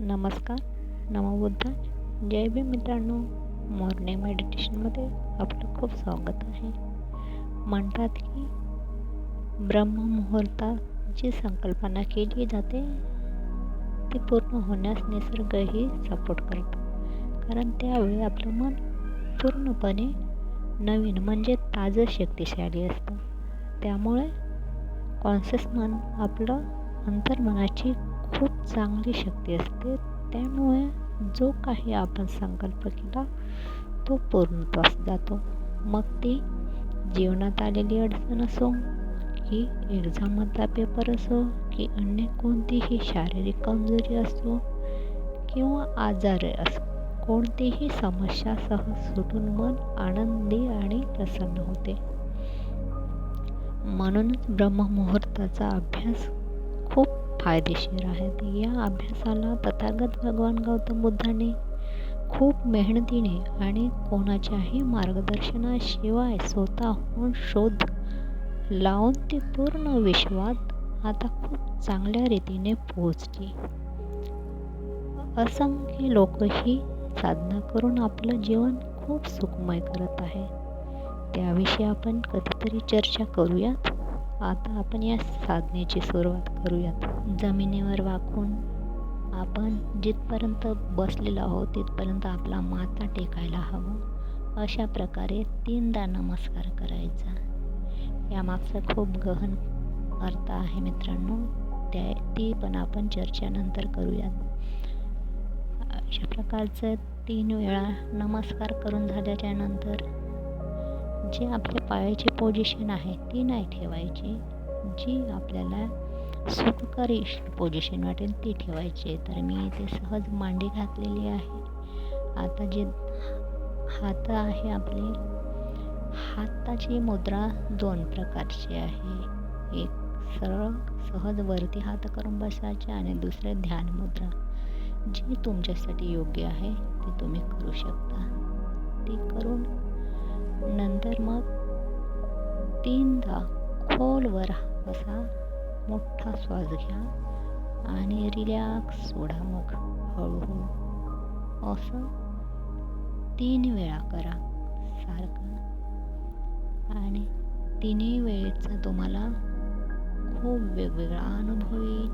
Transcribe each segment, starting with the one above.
नमस्कार नमोबुद्ध जय भीम मित्रांनो मॉर्निंग मेडिटेशनमध्ये आपलं खूप स्वागत आहे. म्हणतात की ब्रह्ममुहूर्ताची संकल्पना केली जाते ती पूर्ण होण्यास निसर्गही सपोर्ट करतो. कारण त्यावेळी आपलं मन पूर्णपणे नवीन म्हणजे ताजं शक्तिशाली असतं. त्यामुळे कॉन्शियस मन आपलं अंतर्मनाची खूप चांगली शक्ती असते. त्यामुळे जो काही आपण संकल्प केला तो पूर्णत्वास जातो. मग ती जीवनात आलेली अडचण असो की एक्झाममधला पेपर असो की अन्य कोणतीही शारीरिक कमजोरी असो किंवा आजार असो कोणतीही समस्या सहज सुटून मन आनंदी आणि प्रसन्न होते. म्हणूनच ब्रह्ममुहूर्ताचा अभ्यास फायदेशीर आहेत या अभ्यासाला तथागत भगवान गौतम बुद्धाने खूप मेहनतीने आणि कोणाच्याही मार्गदर्शनाशिवाय स्वतःहून शोध लावून ती पूर्ण विश्वात आता खूप चांगल्या रीतीने पोहोचली. असंख्य लोक ही साधना करून आपलं जीवन खूप सुखमय करत आहे. त्याविषयी आपण कधीतरी चर्चा करूयात. आता आपण या साधनेची सुरुवात करूयात. जमिनीवर वाकून आपण जिथपर्यंत बसलेलो आहोत तिथपर्यंत आपला माथा टेकायला हवं. अशा प्रकारे तीनदा नमस्कार करायचा. यामागचा खूप गहन अर्थ आहे मित्रांनो त्या ती पण आपण चर्चेनंतर करूयात. अशा प्रकारचं तीन वेळा नमस्कार करून झाल्याच्यानंतर जे आपल्या पायाची पोझिशन आहे ती नाही ठेवायची. जी आपल्याला सुखकारी पोझिशन वाटेल ती ठेवायची तर मी इथे सहज मांडी घातलेली आहे. आता जे हात आहे आपले हाताची मुद्रा दोन प्रकारची आहे. एक सरळ सहज वरती हात करून बसायचे आणि दुसरे ध्यान मुद्रा. जी तुमच्यासाठी योग्य आहे ती तुम्ही करू शकता. ती करून नंतर मग तीनदा खोलवर असा मोठा श्वास घ्या आणि रिलॅक्स सोडा मग. हळूहळू. असं तीन वेळा करा सारखं. आणि तिन्ही वेळेचा तुम्हाला खूप वेगवेगळा अनुभव येईल.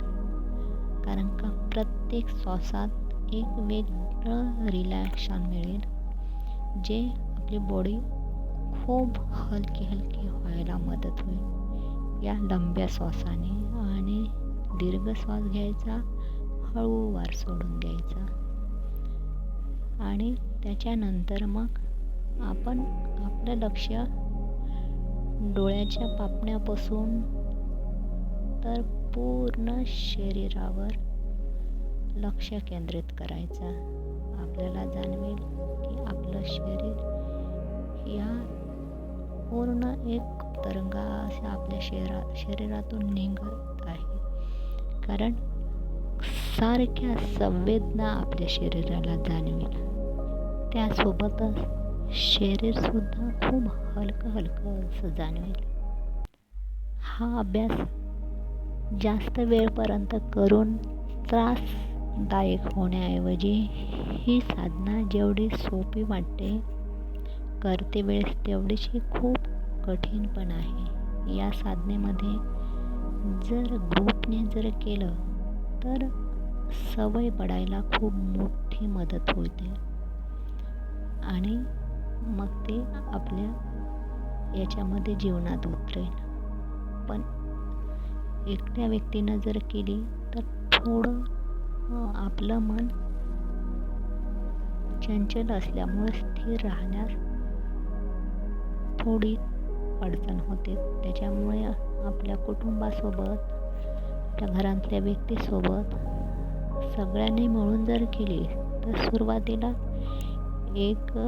कारण का प्रत्येक श्वासात एक वेगळं रिलॅक्शन मिळेल. जे आपली बॉडी खूप हलकी हलकी व्हायला मदत होईल. या लंब्या श्वासाने आणि दीर्घ श्वास घ्यायचा हळूवार सोडून द्यायचा. आणि त्याच्यानंतर मग आपण आपलं लक्ष डोळ्याच्या पापण्यापासून तर पूर्ण शरीरावर लक्ष केंद्रित करायचं. आपल्याला जाणवेल की आपलं शरीर पूर्ण एक तरंगा अशा आपल्या शरीरा शरीरातून निघत आहे. कारण सारख्या संवेदना आपल्या शरीराला जाणवेल. त्यासोबतच शरीरसुद्धा खूप हलकं हलकं असं जाणवेल. हा अभ्यास जास्त वेळपर्यंत करून त्रासदायक होण्याऐवजी ही साधना जेवढी सोपी वाटते करते वेळेस तेवढीच ही खूप कठीण पण आहे. या साधनेमध्ये जर ग्रुपने जर केलं तर सवय पडायला खूप मोठी मदत होते. आणि मग ते आपल्या याच्यामध्ये जीवनात उतरेल. पण एकट्या व्यक्तीनं जर केली तर थोडं आपलं मन चंचल असल्यामुळे स्थिर राहण्यास थोडी अडचण होते. त्याच्यामुळे आपल्या कुटुंबासोबत आपल्या घरातल्या व्यक्तीसोबत सगळ्यांनी मिळून जर केली तर सुरुवातीला एक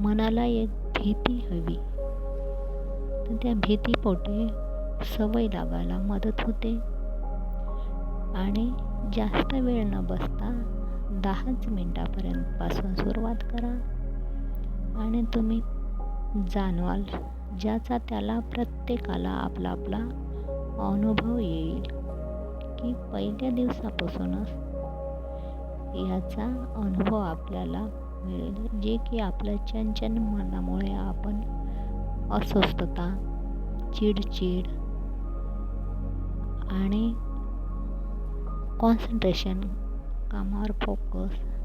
मनाला एक भीती हवी. तर त्या भीतीपोटी सवय लागायला मदत होते. आणि जास्त वेळ न बसता दहाच मिनटापर्यंतपासून सुरुवात करा. आणि तुम्ही जाणवाल ज्याचा त्याला प्रत्येकाला आपला आपला अनुभव येईल की पहिल्या दिवसापासूनच याचा अनुभव आपल्याला मिळेल जे की आपल्या चंचन मनामुळे आपण अस्वस्थता चिडचिड आणि कॉन्सन्ट्रेशन कामावर फोकस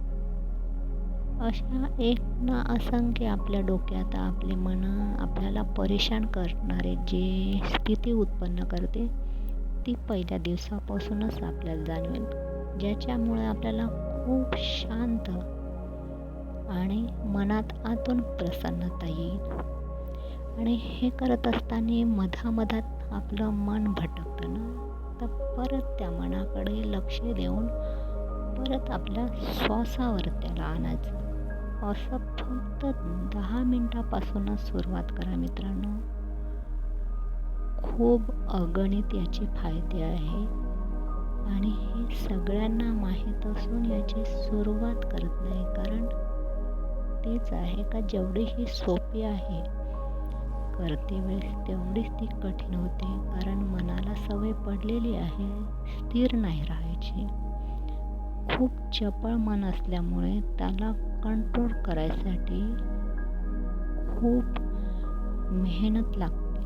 अशा एक ना असंख्य आपल्या डोक्यात आपले मन आपल्याला परेशान करणारे जे स्थिती उत्पन्न करते ती पहिल्या दिवसापासूनच आपल्याला जाणवेल. ज्याच्यामुळे आपल्याला खूप शांत आणि मनात आतून प्रसन्नता येईल. आणि हे करत असताना मधामधात आपलं मन भटकतं ना तर परत त्या मनाकडे लक्ष देऊन परत आपल्या श्वासावर त्याला आणायचं. असं फक्त दहा मिनटापासूनच सुरुवात करा मित्रांनो. खूप अगणित याचे फायदे आहे. आणि हे सगळ्यांना माहीत असून याची सुरुवात करत नाही. कारण तेच आहे का जेवढी ही सोपी आहे करते वेळेस तेवढीच ती कठीण होते. कारण मनाला सवय पडलेली आहे स्थिर नाही राहायची. खूप चपळ मन असल्यामुळे त्याला कंट्रोल करायसाठी खूप मेहनत लागते.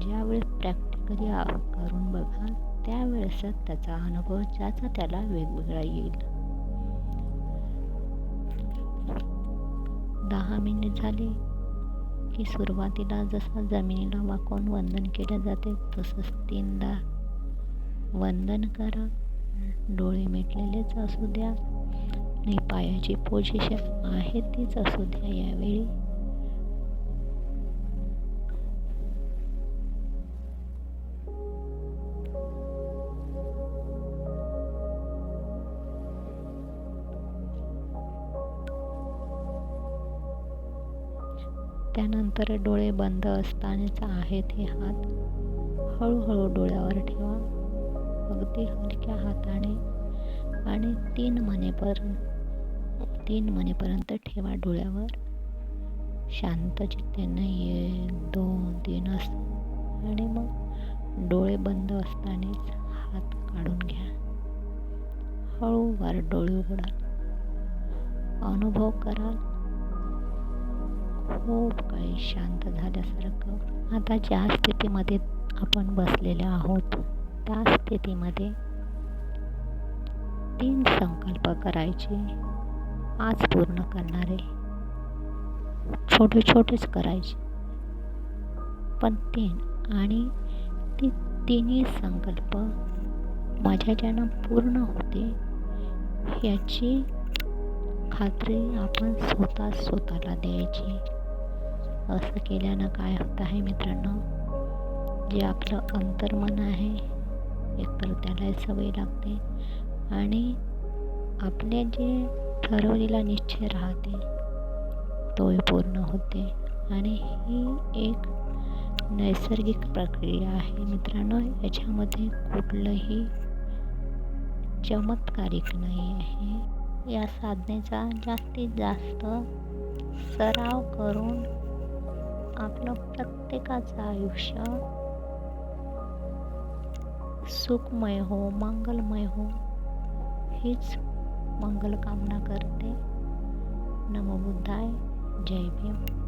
ज्यावेळेस प्रॅक्टिकली करून बघाल त्यावेळेसच त्याचा अनुभव ज्याचा त्याला वेगवेगळा येईल. दहा मिनिट झाले की सुरुवातीला जसं जमिनीला वाकवून वंदन केले जाते तसंच तीनदा वंदन करा. डोळे मिटलेलेच असू द्या आणि पायाची पोझिशन आहे तीच असू द्या यावेळी. त्यानंतर डोळे बंद असतानाच आहेत हे हात. हळूहळू डोळ्यावर ठेवा. ते हलक्या हाताने आणि तीन मनेपर्यंत तीन मनेपर्यंत ठेवा डोळ्यावर. शांत चित्तेनं एक दोन तीन अस. आणि मग डोळे बंद असतानाच हात काढून घ्या. हळूवार डोळे उघडा. अनुभव करा. खूप काही शांत झाल्यासारखं. आता ज्या स्थितीमध्ये आपण बसलेले आहोत त्या स्थितीमध्ये तीन संकल्प करायचे आज पूर्ण करणारे. छोटे छोटेच करायचे. पण तीन आणि ती तिन्ही संकल्प माझ्या ज्यानं पूर्ण होते याची खात्री आपण स्वतः स्वतःला द्यायची. असं केल्यानं काय होतं आहे मित्रांनो? जे आपलं अंतर्मन आहे एकतर त्याला सवय लागते. आणि आपले जे ठरवलेला निश्चय राहते तोही पूर्ण होते. आणि ही एक नैसर्गिक प्रक्रिया आहे मित्रांनो. याच्यामध्ये कुठलंही चमत्कारिक नाही आहे. या साधनेचा जास्तीत जास्त सराव करून आपलं प्रत्येकाचं आयुष्य सुखमय हो मंगलमय हो हीच मंगलकामना करते. नमो बुद्धाय जय भीम.